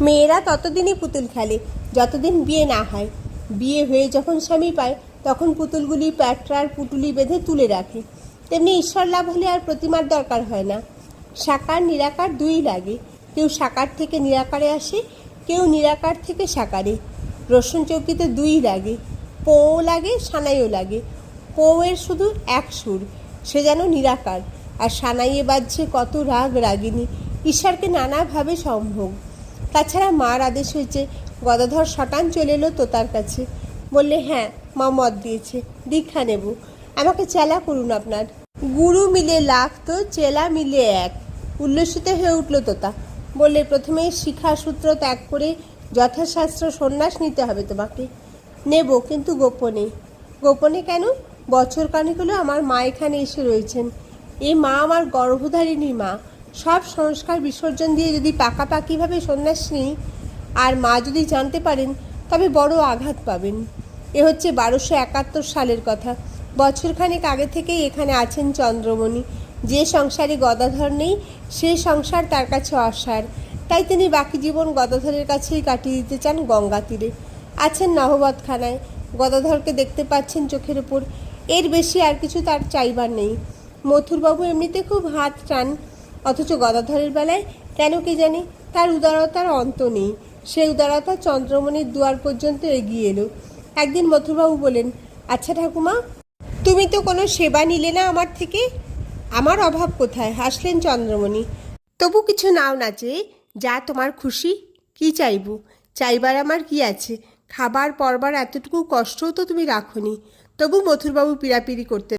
মেয়েরা ততদিনই পুতুল খেলে, যতদিন বিয়ে না হয়। বিয়ে হয়ে যখন স্বামী পায়, তখন পুতুলগুলি প্যাটরার পুটুলি বেঁধে তুলে রাখে। তেমনি ঈশ্বর লাভ হলে আর প্রতিমার দরকার হয় না। সাকার নিরাকার দুই লাগে। কেউ সাকার থেকে নিরাকারে আসে, কেউ নিরাকার থেকে সাকারে রসুন চৌকিতে দুই লাগে। পৌও লাগে, সানাইও লাগে। পৌয়ের শুধু এক সুর, সে যেন নিরাকার। আর সানাইয়ে বাজছে কত রাগ রাগিনী। ঈশ্বরকে নানাভাবে সম্ভোগ। তাছাড়া মার আদেশ হয়েছে, গদাধর শটান চলে এলো তোতার কাছে। বললে হ্যাঁ মা মত দিয়েছে, দীক্ষা নেব। আমাকে চেলা করুন আপনার। গুরু মিলে লাখ তো চেলা মিলে এক। উল্লসিত হয়ে উঠল তোতা। বললে, প্রথমে শিখা সূত্র ত্যাগ করে যথাশাস্ত্র সন্ন্যাস নিতে হবে তোমাকে। নেব, কিন্তু গোপনে। গোপনে কেন? বছর কানিক হলো আমার মা এখানে এসে রয়েছেন। এই মা আমার গর্ভধারিণী মা। সব সংস্কার বিসর্জন দিয়ে যদি পাকাপাকিভাবে সন্ন্যাস নিই আর মা যদি জানতে পারেন, তবে বড় আঘাত পাবেন। এ হচ্ছে বারোশো একাত্তর সালের কথা। বছরখানেক আগে থেকেই এখানে আছেন চন্দ্রমণি। যে সংসারে গদাধর নেই, সে সংসার তার কাছে অসার। তাই তিনি বাকি জীবন গদাধরের কাছেই কাটিয়ে দিতে চান গঙ্গা তীরে। আছেন নহবতখানায় গদাধরকে দেখতে পাচ্ছেন চোখের ওপর এর বেশি আর কিছু তার চাইবার নেই। মথুরবাবু এমনিতে খুব হাত টান অথচ গদাধরের বেলায় কেন কি জানি? তার উদারতার অন্ত নেই। সেই উদারতা চন্দ্রমণির দুয়ার পর্যন্ত এগিয়ে এলো। একদিন মথুরবাবু বলেন আচ্ছা ঠাকুমা, তুমি তো কোনো সেবা নিলে না আমার থেকে? আমার অভাব কোথায়? হাসলেন চন্দ্রমণি। তবু কিছু নাও না যে, যা তোমার খুশি, কি চাইব? চাইবার আমার কি আছে? খাবার পরবার এতটুকু কষ্টও তো তুমি রাখনি। তবু মথুরবাবু পিড়াপিড়ি করতে